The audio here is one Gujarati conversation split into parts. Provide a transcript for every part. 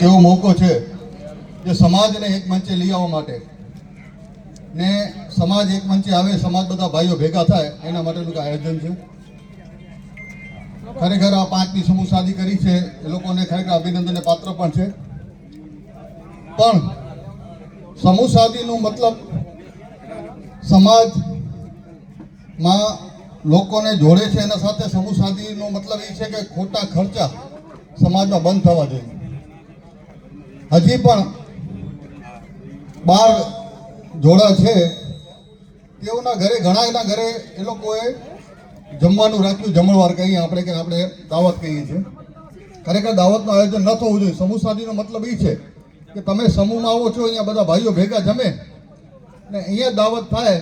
એવો મોકો છે જે સમાજને એક મંચે લઈ આવવા માટે. ને સમાજ એક મંચે આવે, સમાજ બધા ભાઈઓ ભેગા થાય, એના માટેનું આયોજન છે. ખરેખર આ પાંચની સમૂહ શાદી કરી છે, એ લોકોને ખરેખર અભિનંદનને પાત્ર પણ છે. પણ સમૂહ શાદીનું મતલબ સમાજમાં લોકોને જોડે છે, એના સાથે સમૂહ શાદીનો મતલબ એ છે કે ખોટા ખર્ચા સમાજમાં બંધ થવા જોઈએ. હજી પણ બાર જોડા છે. તેઓના ઘરે ઘણા એના ઘરે એ લોકોએ જમવાનું રાખ્યું, જમણવાર કહીએ આપણે કે આપણે દાવત કહીએ છીએ. ખરેખર દાવતનું આયોજન ન થવું જોઈએ. સમૂહ શાદીનો મતલબ એ છે કે તમે સમૂહમાં આવો છો, અહીંયા બધા ભાઈઓ ભેગા જમે ને અહીંયા દાવત થાય.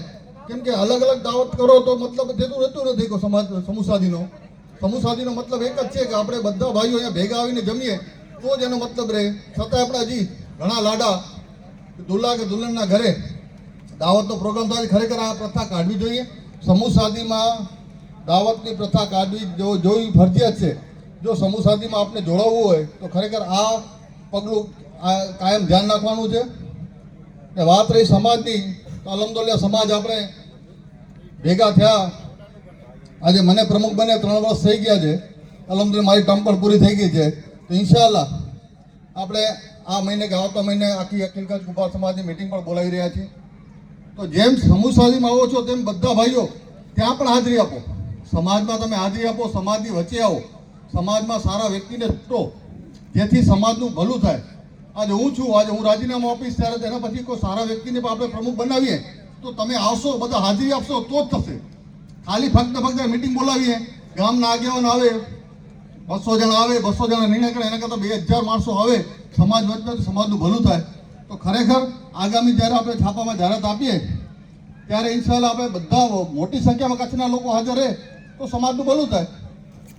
કેમ કે અલગ અલગ દાવત કરો તો મતલબ થતું રહેતું નથી સમાજ સમૂહ શાદીનો સમૂહ શાદીનો મતલબ એક જ છે કે આપણે બધા ભાઈઓ અહીંયા ભેગા આવીને જમીએ તો જ એનો મતલબ રહે. છતાં આપણે હજી ઘણા લાડા દુલ્હા કે દુલ્હનના ઘરે દાવતનો પ્રોગ્રામ થાય ખરેખર આ પ્રથા કાઢવી જોઈએ. સમૂહ શાદીમાં દાવતની પ્રથા કાઢવી જો જોવી ફરજિયાત છે. જો સમૂહ શાદીમાં આપણે જોડાવવું હોય તો ખરેખર આ પગલું આ કાયમ ધ્યાન રાખવાનું છે. ને વાત રહી સમાજની, તો અલહમદુલિલ્લાહ સમાજ આપણે ભેગા થયા. આજે મને પ્રમુખ બને ત્રણ વર્ષ થઈ ગયા છે. અલહમદુલિલ્લાહ મારી ટર્મ પણ પૂરી થઈ ગઈ છે. ઇન્શાલ્લાહ આપણે આ મહિને કે આવતા મહિને આખી અખિલ કચ્છ કુંભાર સમાજની મિટિંગ પણ બોલાવી રહ્યા છીએ. તો જેમ સમૂહ શાદીમાં આવો છો, તેમ બધા ભાઈઓ ત્યાં પણ હાજરી આપો. સમાજમાં તમે હાજરી આપો, સમાજની વચ્ચે આવો. સમાજમાં સારા વ્યક્તિને છૂટો, જેથી સમાજનું ભલું થાય. આજે હું છું, આજે હું રાજીનામું આપીશ, ત્યારે તેના પછી કોઈ સારા વ્યક્તિને પણ આપણે પ્રમુખ બનાવીએ, તો તમે આવશો, બધા હાજરી આપશો, તો જ થશે. ખાલી ફક્ત ફક્ત મિટિંગ બોલાવીએ. ગામના આગેવાન આવે બસો જણા આવે, બસો જણા નિર્ણય કરે એના કરતાં બે હજાર માણસો આવે, સમાજ વચ્ચે સમાજનું ભલું થાય. તો ખરેખર આગામી જ્યારે આપણે છાપામાં જાહેરાત આપીએ, ત્યારે ઇન્શાલ્લાહ આપણે બધા મોટી સંખ્યામાં કચ્છના લોકો હાજર રહે તો સમાજનું ભલું થાય.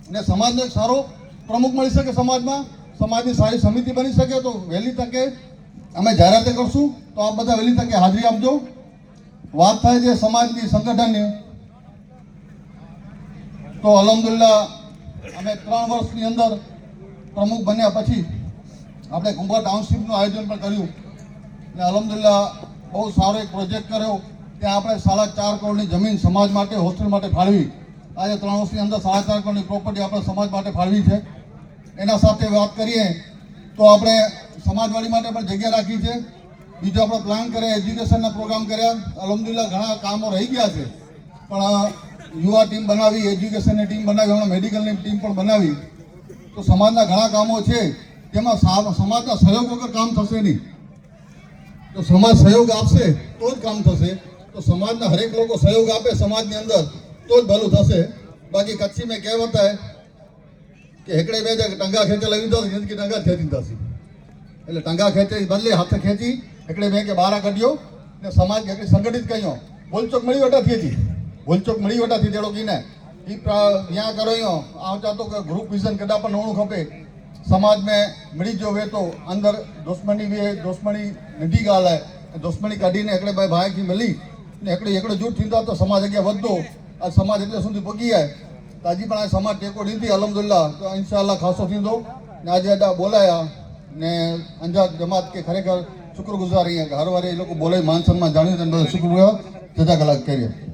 અને સમાજનો એક સારો પ્રમુખ મળી શકે સમાજમાં, સમાજની સારી સમિતિ બની શકે, તો વહેલી તકે અમે જાહેરાતે કરશું. તો આપ બધા વહેલી તકે હાજરી આપજો. વાત થાય છે સમાજની સંગઠનની. તો અલહમદુલિલ્લાહ અમે ત્રણ વર્ષની અંદર પ્રમુખ બન્યા પછી આપણે કુંભા ટાઉનશીપનું આયોજન પણ કર્યું. અને અલહમદુલ્લા બહુ સારો એક પ્રોજેક્ટ કર્યો. ત્યાં આપણે સાડા ચાર કરોડની જમીન સમાજ માટે હોસ્ટેલ માટે ફાળવી. આજે ત્રણ વર્ષની અંદર સાડા ચાર કરોડની પ્રોપર્ટી આપણે સમાજ માટે ફાળવી છે. એના સાથે વાત કરીએ તો આપણે સમાજવાડી માટે પણ જગ્યા રાખી છે. બીજો આપણે પ્લાન કર્યા એજ્યુકેશનના પ્રોગ્રામ કર્યા. અલહમદુલ્લા ઘણા કામો રહી ગયા છે. પણ યુવા ટીમ બનાવી, એજ્યુકેશનની ટીમ બનાવી, હમણાં મેડિકલની ટીમ પણ બનાવી. તો સમાજના ઘણા કામો છે જેમાં સમાજના સહયોગ વગર કામ થશે નહીં. તો સમાજ સહયોગ આપશે, તો જ કામ થશે. તો સમાજના હરેક લોકો સહયોગ આપે સમાજની અંદર, તો જ ભલું થશે. બાકી કચ્છી મેં કહેવત હે કે હેકડે બે ટંગા ખેંચે લઈ દો જિંદગી ટંગા ખેંચી થશે એટલે ટંગા ખેંચે બદલે હાથે ખેંચી, હેકડે બે કે બારા કાઢ્યો ને સમાજ સંગઠિત કહ્યો બોલચોક મળી વટા થઈ ભૂલચોક મળી વટાથી તેડો કીને એ ત્યાં કરો આવતા તો કે ગ્રુપ વિઝન કદા પણ નહોણું ખપે समाज में मिली जो वे तो अंदर दुश्मनी बि दुश्मनी नंढी ॻाल्हि आहे दुश्मनी कढी ने हिकिड़े भाई भाउ खे मिली ने हिकिड़े हिकिड़ो जुट थींदा त समाज अॻियां वधंदो अॼु समाज एतिरे सुधी पुॻी आहे त अॼु पण समाज टेको ॾींदी अलहमदिल्ला त इनशा ख़ासो थींदो ने अॼु हेॾा ॿोलाया ने अंजा जमात खे ख़रेखर शुक्रगुज़ार ईअं घर वारे लोको ॿोले मान सम्मान जाणियूं त शुक्रिया जजा कलाक करियो